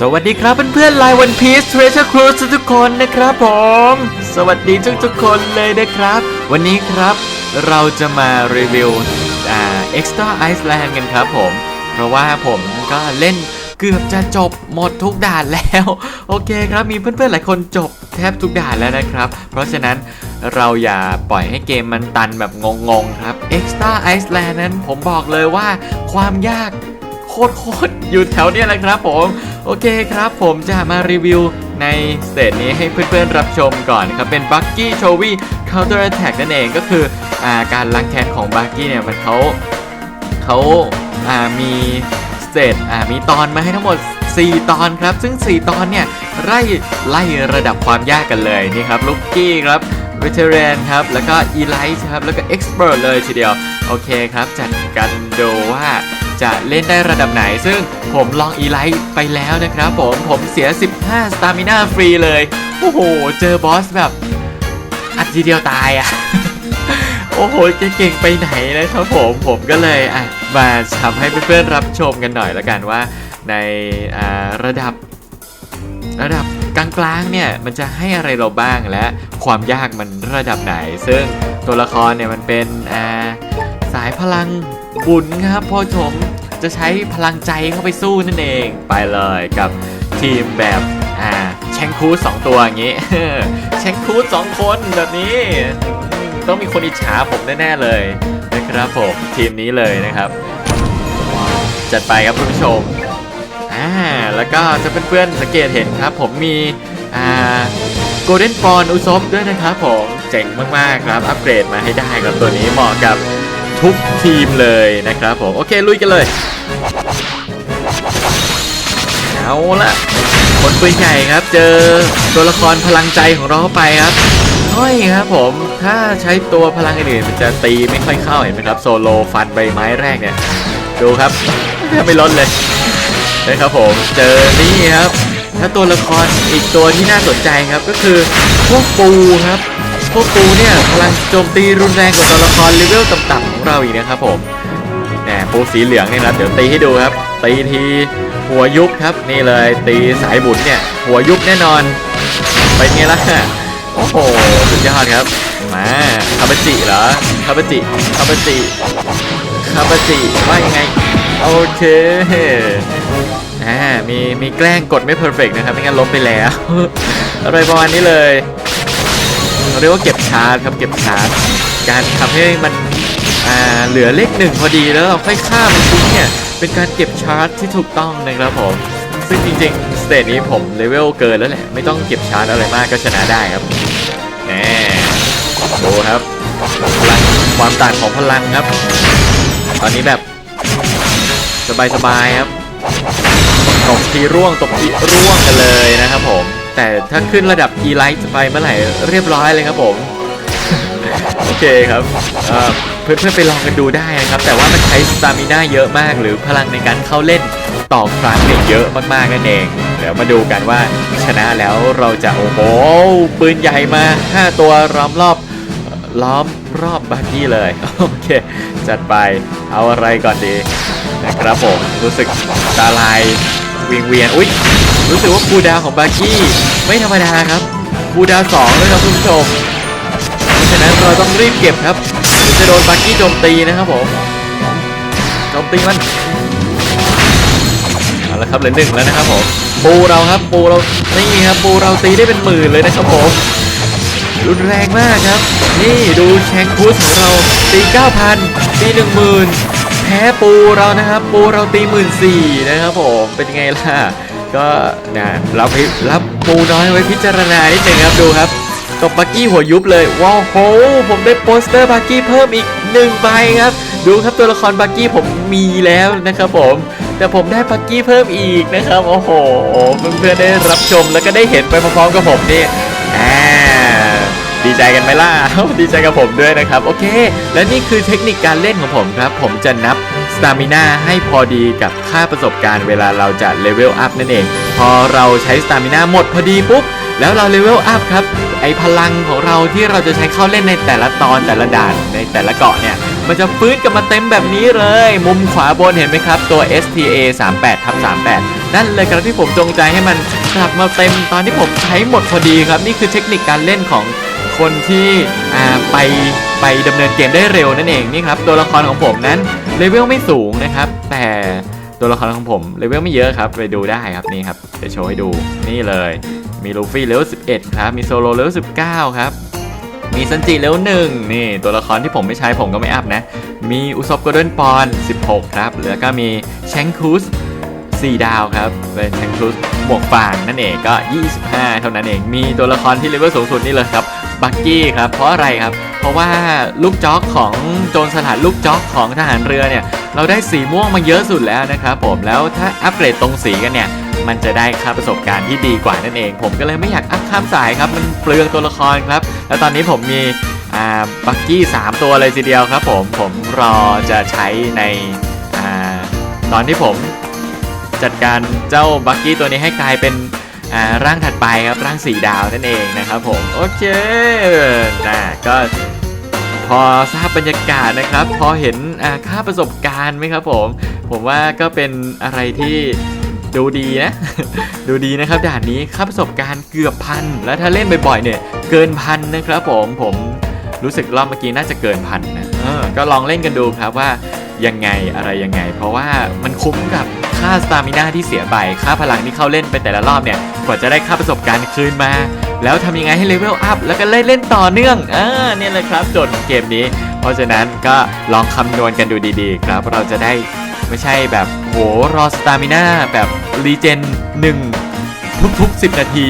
สวัสดีครับเพื่อนๆไลน์วันพีซเทรเชอร์ครูทุกคนนะครับผม สวัสดีทุกๆคนเลยนะครับ วันนี้ครับเราจะมารีวิวอ่า Extra Iceland กันครับผม เพราะว่าผมก็เล่นเกือบจะจบหมดทุกด่านแล้ว โอเคครับมีเพื่อนๆหลายคนจบแทบทุกด่านแล้วนะครับ เพราะฉะนั้นเราอย่าปล่อยให้เกมมันตันแบบงงๆครับ Extra Iceland นั้นผมบอกเลยว่าความยาก ตรโคตรอยู่แถวเนี้ยแหละครับผม โอเคครับผมจะมารีวิวในสเตจนี้ให้เพื่อนๆรับชมก่อนนะครับเป็นบั c กี้โชวี่ Counter Attack นั่นเองก็คืออาการล้างแค้นของบั c กี้เนี่ยมันเขาเขาามีสเตจมีตอนมาให้ทั้งหมด 4 ตอนครับ ซึ่ง 4 ตอนเนี่ยไล่ไล่ระดับความยากกันเลยนี่ครับลูกกี้ครับ v e t e r a n ครับ แล้วก็ Elite ครับ แล้วก็ Expert เลยทีเดียว โอเคครับ จัดกันดูว่า จะเล่นได้ระดับไหน ซึ่งผมลอง Elite ไปแล้วนะครับผมผมเสีย 15 Stamina ฟรีเลย โอ้โห เจอบอสแบบ อัดทีเดียวตายอะ โอ้โหจะเก่งไปไหนนะครับผมผมก็เลยอะมาทำให้เพื่อนๆรับชมกันหน่อยละกันว่า ในาระดับระดับกลางๆเนี่ยมันจะให้อะไรเราบ้างและความยากมันระดับไหน ซึ่งตัวละครเนี่ยมันเป็นาสายพลัง บุญครับพ่อชมจะใช้พลังใจเข้าไปสู้นั่นเอง ไปเลยกับทีมแบบอ่าแชงคูสองตัวอย่างงี้แชงคูสองคนแบบนี้ ต้องมีคนอิจฉาผมแน่ๆเลยนะครับผมทีมนี้เลยนะครับ จัดไปครับคุณผู้ชมอ่าแล้วก็จะเพื่อนๆสังเกตเห็นครับ ผมมีอ่าโกลเด้นฟอนอุซบด้วยนะครับผมเจ๋งมากๆครับอัปเกรดมาให้ได้ครับตัวนี้เหมาะกับ ทุกทีมเลยนะครับผม โอเค ลุยกันเลย เอาละคนปืนใหญ่ครับ เจอตัวละครพลังใจของเราเข้าไปครับห้อยครับผม ถ้าใช้ตัวพลังอื่นมันจะตีไม่ค่อยเข้าเห็นไหมครับ โซโลฟันใบไม้แรกเนี่ย ดูครับแทบไม่ลดเลยนะครับผม เจอนี่ครับ ถ้าตัวละครอีกตัวที่น่าสนใจครับก็คือพวกปูครับพวกปูเนี่ยพลังโจมตีรุนแรงกว่าตัวละครเลเวลต่ำๆ เราอีกนะครับผมแหมปูสีเหลืองเนี่ยครับเดี๋ยวตีให้ดูครับ ตีทีหัวยุบครับนี่เลยตีสายบุญเนี่ย หัวยุบแน่นอนเป็นไงล่ะโอ้โหสุดยอดครับมาคาบจิเหรอคาบจิคาบจิคาบจิว่ายังไงโอเคอ่ามีมีแกล้งกดไม่เพอร์เฟกนะครับไม่งั้นลบไปแล้ว อะไรประมาณนี้เลยเราเรียกว่าเก็บชาร์จครับเก็บชาร์จการทำให้มัน อ่าเหลือเลขหนึ่งพอดีแล้วเราค่อยฆ่ามันทิ้งเนี่ยเป็นการเก็บชาร์จที่ถูกต้องนะครับผม ซึ่งจริงๆสเตจนี้ผมเลเวลเกินแล้วแหละ ไม่ต้องเก็บชาร์จอะไรมากก็ชนะได้ครับแน่ดูครับพลังความต่างของพลังครับ ตอนนี้แบบสบายๆครับตกทีร่วงตกทีร่วงกันเลยนะครับผม แต่ถ้าขึ้นระดับ e l i t e ไปเมื่อไหร่เรียบร้อยเลยครับผม โอเคครับ เพื่อนๆไปลองกันดูได้นะครับ แต่ว่ามันใช้สตามิน่าเยอะมาก หรือพลังในการเข้าเล่นต่อครั้งเนี่ยเยอะมากๆนั่นเอง เดี๋ยวมาดูกันว่าชนะแล้วเราจะโอ้โหปืนใหญ่มา 5 ตัวล้อมรอบล้อมรอบบักกี้เลยโอเค จัดไปเอาอะไรก่อนดีนะครับผมรู้สึกตาลายเวียงเวียน อุ้ยรู้สึกว่าคูดาวของบาร์กี้ไม่ธรรมดาครับคูดาวสองด้วยครับคุณผู้ชมเพราะฉะนั้นเราต้องรีบเก็บครับ จะโดนบาร์กี้โจมตีนะครับผมโจมตีมันเอาละครับเหลือหนึ่งแล้วนะครับผมปูเราครับปูเรานี่ครับปูเราตีได้เป็นหมื่นเลยนะครับผมรุนแรงมากครับ นี่ดูแชงคูสของเราตี9,000ตี10,000แพ้ปูเรานะครับ ปูเราตีหมื่นสี่นะครับผมเป็นไงล่ะก็นะรับพิรับปูน้อยไว้พิจารณานิดหนึ่งครับดูครับ ตบบักกี้หัวยุบเลยว้าวโหผมได้โปสเตอร์บักกี้เพิ่มอีกหนึ่งใบครับ ดูครับตัวละครบักกี้ผมมีแล้วนะครับผมแต่ผมได้บักกี้เพิ่มอีกนะครับ โอ้โห เพื่อนๆได้รับชมแล้วก็ได้เห็นไปพร้อมๆกับผมนี่อ่าดีใจกันไหมล่ะ ดีใจกับผมด้วยนะครับ โอเค และนี่คือเทคนิคการเล่นของผมครับ ผมจะนับสตามิน่าให้พอดีกับค่าประสบการณ์เวลาเราจะเลเวลอัพนั่นเอง พอเราใช้สตามิน่าหมดพอดีปุ๊บ แล้วเราเลเวลอัพครับ ไอพลังของเราที่เราจะใช้เข้าเล่นในแต่ละตอนแต่ละด่านในแต่ละเกาะเนี่ย มันจะฟื้นกลับมาเต็มแบบนี้เลย มุมขวาบนเห็นไหมครับ ตัว STA 38ทับ38 นั่นเลยครับที่ผมจงใจให้มันกลับมาเต็มตอนที่ผมใช้หมดพอดีครับ นี่คือเทคนิคการเล่นของคนที่ไปไปดำเนินเกมได้เร็วนั่นเองนี่ครับตัวละครของผมนั้นเลเวลไม่สูงนะครับ แต่ตัวละครของผมเลเวลไม่เยอะครับ ไปดูได้ครับนี่ครับจะโชว์ให้ดูนี่เลย มีลูฟี่เลเวล11 ครับ มีโซโลเลเวล19 ครับ มีซันจิเลเวล1นี่ ตัวละครที่ผมไม่ใช้ผมก็ไม่อัพนะ มีอุซบโกลเด้นปอน 16 ครับ แล้วก็มีแชงคูส4 ดาวครับเป็นแชงคูสหมวกฟางนั่นเองก็ 25 เท่านั้นเอง มีตัวละครที่เลเวลสูงสุดนี่เลยครับ บักกี้ครับ เพราะอะไรครับ เพราะว่าลูกจ็อกของโจรสลัดลูกจ็อกของทหารเรือเนี่ย เราได้สีม่วงมาเยอะสุดแล้วนะครับผม แล้วถ้าอัปเกรดตรงสีกันเนี่ย มันจะได้ค่าประสบการณ์ที่ดีกว่านั่นเอง ผมก็เลยไม่อยากอัพข้ามสายครับ มันเปลืองตัวละครครับ แล้วตอนนี้ผมมีบักกี้ 3 ตัวเลยทีเดียวครับผม ผมรอจะใช้ในอตอนที่ผมจัดการเจ้าบักกี้ตัวนี้ให้กลายเป็นร่างถัดไปครับร่างสีดาวนั่นเองนะครับผม โอเคนะก็พอทราบบรรยากาศนะครับ พอเห็นค่าประสบการณ์ไหมครับผม ผมว่าก็เป็นอะไรที่ ดูดีนะ ดูดีนะครับด่านนี้ค่าประสบการณ์เกือบพัน แล้วถ้าเล่นบ่อยๆเนี่ยเกินพันนะครับผมผมรู้สึกรอบเมื่อกี้น่าจะเกินพันนะออก็ลองเล่นกันดูครับว่ายังไงอะไรยังไง เพราะว่ามันคุ้มกับค่าสตามิน่าที่เสียไปค่าพลังที่เข้าเล่นไปแต่ละรอบเนี่ยกว่าจะได้ค่าประสบการณ์คืนมา แล้วทำยังไงให้เลเวลอัพแล้วก็เล่นเล่นต่อเนื่องอ่าเนี่ยเลยครับโจทย์เกมนี้ เพราะฉะนั้นก็ลองคำนวณกันดูดีๆ ครับเราจะได้ ไม่ใช่แบบโหรอสตามิน่าแบบรีเจน1ทุกๆ 10 นาที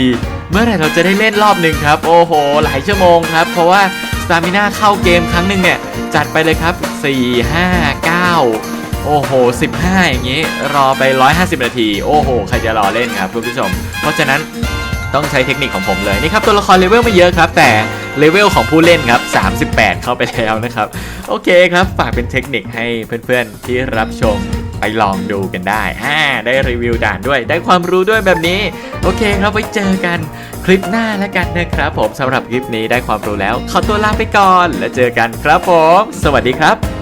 เมื่อไหร่เราจะได้เล่นรอบหนึ่งครับ โอ้โห หลายชั่วโมงครับ เพราะว่าสตามิน่าเข้าเกมครั้งหนึ่งเนี่ย จัดไปเลยครับ 4 5 9 โอ้โห 15 อย่างนี้ รอไป 150 นาที โอ้โห ใครจะรอเล่นครับคุณผู้ชม เพราะฉะนั้นต้องใช้เทคนิคของผมเลย นี่ครับ ตัวละครเลเวลไม่เยอะครับ แต่ เลเวลของผู้เล่นครับ 38 เข้าไปแล้วนะครับ โอเคครับ ฝากเป็นเทคนิคให้เพื่อนๆ ที่รับชมไปลองดูกันได้อ่าได้รีวิวด่านด้วย ได้ความรู้ด้วยแบบนี้ โอเคครับไว้เจอกันคลิปหน้าแล้วกันนะครับผมสำหรับคลิปนี้ได้ความรู้แล้ว ขอตัวลาไปก่อน แล้วเจอกันครับผม สวัสดีครับ